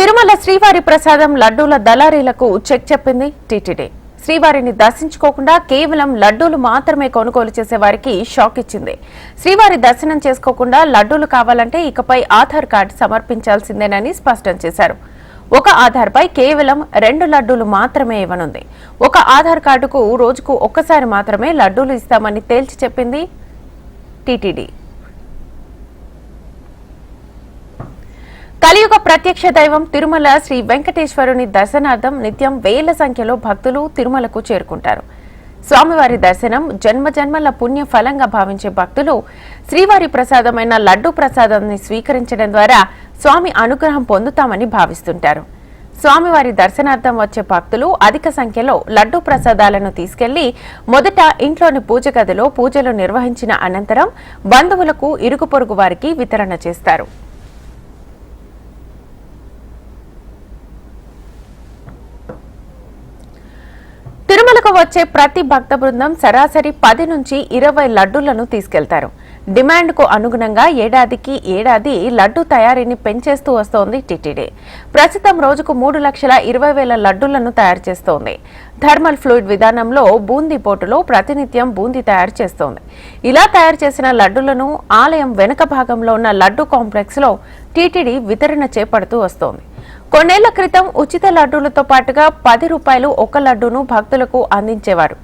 తిరుమల శ్రీవారి ప్రసాదం లడ్డూల దళారీలకు చెక్ చెప్పింది టీటీడీ. శ్రీవారిని దర్శించుకోకుండా కేవలం లడ్డూలు మాత్రమే కొనుగోలు చేసే వారికి షాక్ ఇచ్చింది. శ్రీవారి దర్శనం చేసుకోకుండా లడ్డూలు కావాలంటే ఇకపై ఆధార్ కార్డు సమర్పించాల్సిందేనని స్పష్టం చేశారు. ఒక ఆధార్పై కేవలం రెండు లడ్డూలు మాత్రమే ఇవ్వనుంది. ఒక ఆధార్ కార్డుకు రోజుకు ఒక్కసారి మాత్రమే లడ్డూలు ఇస్తామని తేల్చి చెప్పింది టీటీడీ. కలియుగ ప్రత్యక్ష దైవం తిరుమల శ్రీ వెంకటేశ్వరుని దర్శనార్థం నిత్యం వేల సంఖ్యలో భక్తులు తిరుమలకు చేరుకుంటారు. స్వామివారి దర్శనం జన్మ జన్మల పుణ్య ఫలంగా భావించే భక్తులు శ్రీవారి ప్రసాదమైన లడ్డు ప్రసాదాన్ని స్వీకరించడం ద్వారా స్వామి అనుగ్రహం పొందుతామని భావిస్తుంటారు. స్వామివారి దర్శనార్థం వచ్చే భక్తులు అధిక సంఖ్యలో లడ్డూ ప్రసాదాలను తీసుకెళ్ళి మొదట ఇంట్లోని పూజ గదిలో పూజలు నిర్వహించిన అనంతరం బంధువులకు ఇరుగు పొరుగు వారికి వితరణ చేస్తారు తిరుమలకు వచ్చే ప్రతి భక్త బృందం సరాసరి పది నుంచి ఇరవై లడ్డూలను తీసుకెళ్తారు. డిమాండ్కు అనుగుణంగా ఏడాదికి ఏడాది లడ్డు తయారీని పెంచేస్తూ వస్తోంది టీటీడీ. ప్రస్తుతం రోజుకు మూడు లక్షల ఇరవై వేల లడ్డూలను తయారు చేస్తోంది. థర్మల్ ఫ్లూయిడ్ విధానంలో బూందీ పోటులో ప్రతినిత్యం బూందీ తయారు చేస్తోంది. ఇలా తయారు చేసిన లడ్డూలను ఆలయం వెనుక భాగంలో ఉన్న లడ్డు కాంప్లెక్స్లో టీటీడీ వితరణ చేపడుతూ వస్తోంది. కొన్నేళ్ళ క్రితం ఉచిత లడ్డూలతో పాటుగా పది రూపాయలు ఒక లడ్డూను భక్తులకు అందించేవారు.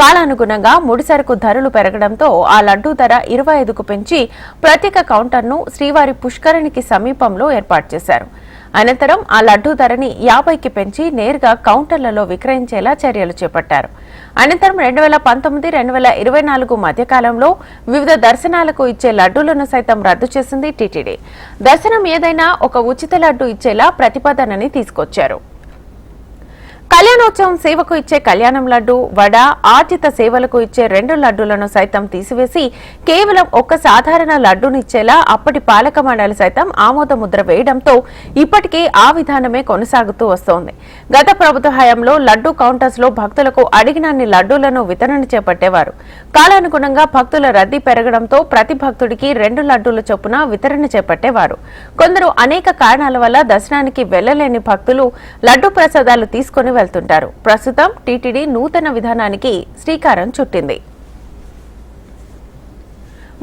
కాలానుగుణంగా ముడిసరుకు ధరలు పెరగడంతో ఆ లడ్డూ ధర ఇరవై ఐదుకు పెంచి ప్రత్యేక కౌంటర్ను శ్రీవారి పుష్కరిణికి సమీపంలో ఏర్పాటు చేశారు. అనంతరం ఆ లడ్డూ ధరని యాభైకి పెంచి నేరుగా కౌంటర్లలో విక్రయించేలా చర్యలు చేపట్టారు. అనంతరం రెండు వేల పంతొమ్మిది రెండు వేల ఇరవై నాలుగు మధ్యకాలంలో వివిధ దర్శనాలకు ఇచ్చే లడ్డూలను సైతం రద్దు చేసింది టీటీడీ. దర్శనం ఏదైనా ఒక ఉచిత లడ్డు ఇచ్చేలా ప్రతిపాదనని తీసుకొచ్చారు. కళ్యాణోత్సవం సేవకు ఇచ్చే కళ్యాణం లడ్డు వడ ఆర్జిత సేవలకు ఇచ్చే రెండు లడ్డూలను సైతం తీసివేసి కేవలం ఒక్క సాధారణ లడ్డునిచ్చేలా అప్పటి పాలక మండలి సైతం ఆమోద ముద్ర వేయడంతో ఇప్పటికే ఆ విధానమే కొనసాగుతూ వస్తోంది. గత ప్రభుత్వ హయాంలో లడ్డూ కౌంటర్స్లో భక్తులకు అడిగినన్ని లడ్డూలను వితరణ చేపట్టేవారు. కాలానుగుణంగా భక్తుల రద్దీ పెరగడంతో ప్రతి భక్తుడికి రెండు లడ్డూల చొప్పున వితరణ చేపట్టేవారు. కొందరు అనేక కారణాల వల్ల దర్శనానికి వెళ్ళలేని భక్తులు లడ్డూ ప్రసాదాలు తీసుకుని వెళ్తుంటారు. ప్రస్తుతం టీటీడీ నూతన విధానానికి శ్రీకారం చుట్టింది.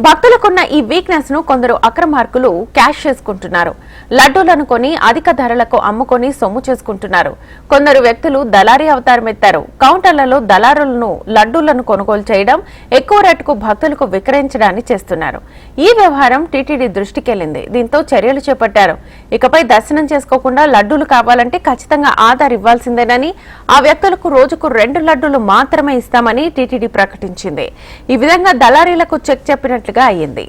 భక్తులకున్న ఈ వీక్నెస్ను కొందరు అక్రమార్కులు క్యాష్ చేసుకుంటున్నారు. లడ్డూలను కొని అధిక ధరలకు అమ్ముకొని సొమ్ము చేసుకుంటున్నారు. కొందరు వ్యక్తులు దళారీ అవతారం ఎత్తారు కౌంటర్లలో దళారులను లడ్డూలను కొనుగోలు చేయడం ఎక్కువ రేటుకు భక్తులకు విక్రయించడాన్ని చేస్తున్నారు. ఈ వ్యవహారం టీటీడీ దృష్టికెళ్ళింది దీంతో చర్యలు చేపట్టారు. ఇకపై దర్శనం చేసుకోకుండా లడ్డూలు కావాలంటే ఖచ్చితంగా ఆధార్ ఇవ్వాల్సిందేనని ఆ వ్యక్తులకు రోజుకు రెండు లడ్డూలు మాత్రమే ఇస్తామని టీటీడీ ప్రకటించింది. ఈ విధంగా దళారీలకు చెక్ చెప్పినట్లుగా అయ్యింది.